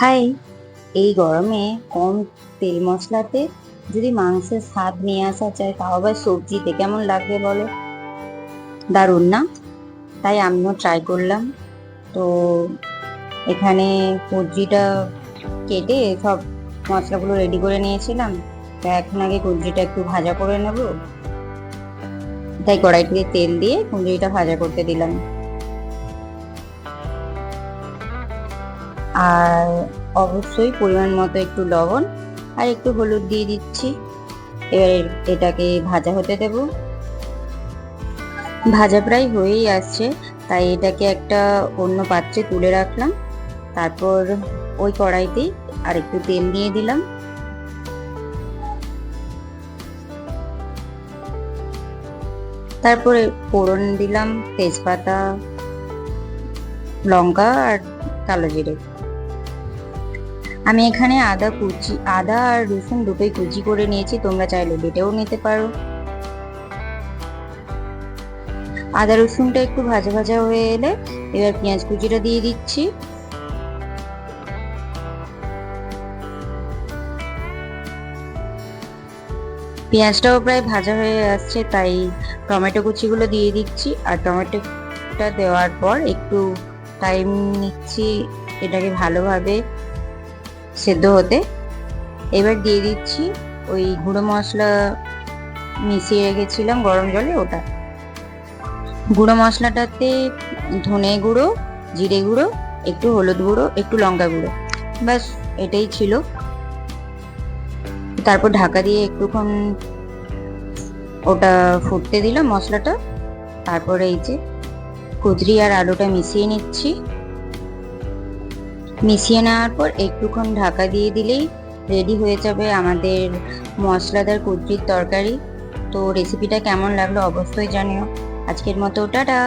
High, এই গরমে কম তেল মশলাতে যদি মাংসের স্বাদ নিয়ে আসা যায়, তাও আবার সবজিতে কেমন লাগবে বলো? দারুণ না? তাই আমিও ট্রাই করলাম। তো এখানে কবজিটা কেটে সব মশলাগুলো রেডি করে নিয়েছিলাম। তো এখন আগে কবজিটা একটু ভাজা করে নেব। তাই কড়াইটিতে তেল দিয়ে কুঁদরিটা ভাজা করতে দিলাম। আর অবশ্যই পরিমাণ মতো একটু লবণ আর একটু হলুদ দিয়ে দিচ্ছি। এবার এটাকে ভাজা হতে দেব। ভাজা প্রায় হয়েই আসছে, তাই এটাকে একটা অন্য পাত্রে তুলে রাখলাম। তারপর ওই কড়াইতেই আর একটু তেল দিয়ে দিলাম। তারপরে ফোড়ন দিলাম তেজপাতা, লঙ্কা আর কালো জিরে। আমি এখানে আদা কুচি, আদা আর রসুন দুটোই কুচি করে নিয়েছি, তোমরা চাইলে বেটেও নিতে পারো। আদা রসুনটা একটু ভাজা ভাজা হয়ে এলে এবার পেঁয়াজ কুচিটা দিয়ে দিচ্ছি। পেঁয়াজটাও প্রায় ভাজা হয়ে আসছে, তাই টমেটো কুচিগুলো দিয়ে দিচ্ছি। আর টমেটোটা দেওয়ার পর একটু টাইম নিচ্ছি, এটাকে ভালোভাবে সেদ্ধ হতে। এবার দিয়ে দিচ্ছি ওই গুঁড়ো মশলা মিশিয়ে রেখেছিলাম গরম জলে ওটা। গুঁড়ো মশলাটাতে ধনে গুঁড়ো, জিরে গুঁড়ো, একটু হলুদ গুঁড়ো, একটু লঙ্কা গুঁড়ো। ব্যাস, এটাই ছিল। তারপর ঢাকা দিয়ে একটুক্ষণ ওটা ফুটতে দিলাম মশলাটা। তারপরে এই যে কুদরি আর আলুটা মিশিয়ে নিচ্ছি। মিশিয়ে নেওয়ার পর একটুক্ষণ ঢাকা দিয়ে দিলেই রেডি হয়ে যাবে আমাদের মশলাদার কুদ্রির তরকারি। তো রেসিপিটা কেমন লাগল অবশ্যই জানিও। আজকের মতো টাটা!